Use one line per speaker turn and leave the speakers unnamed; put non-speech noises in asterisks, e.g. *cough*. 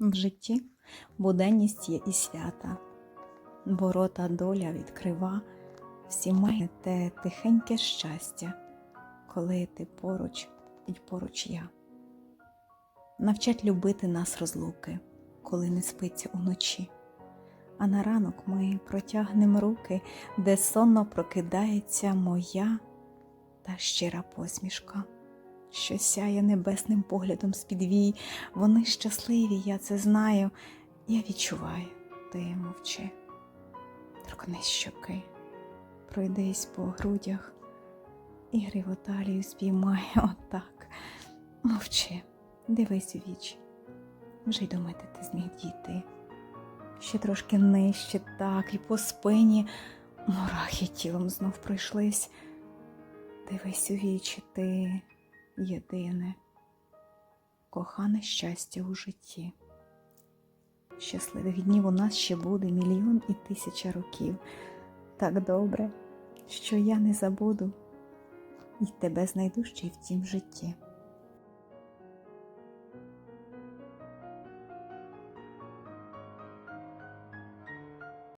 В житті буденність є і свята, ворота доля відкрива, всі має те тихеньке щастя, коли ти поруч і поруч я. Навчать любити нас розлуки, коли не спиться уночі. А на ранок ми протягнем руки, де сонно прокидається моя та щира посмішка, що сяє небесним поглядом з підвій. Вони щасливі, я це знаю. Я відчуваю, ти мовчи. Торкнись щоки, пройдись по грудях і гриво талію спіймай *laughs* отак. Мовчи, дивись у вічі. Вже й думати ти зміг дійти. Ще трошки нижче, так, і по спині мурахи тілом знов пройшлись. Дивись у вічі, ти єдине, кохане щастя у житті. Щасливих днів у нас ще буде мільйон і тисяча років. Так добре, що я не забуду і тебе знайду ще й в цім житті.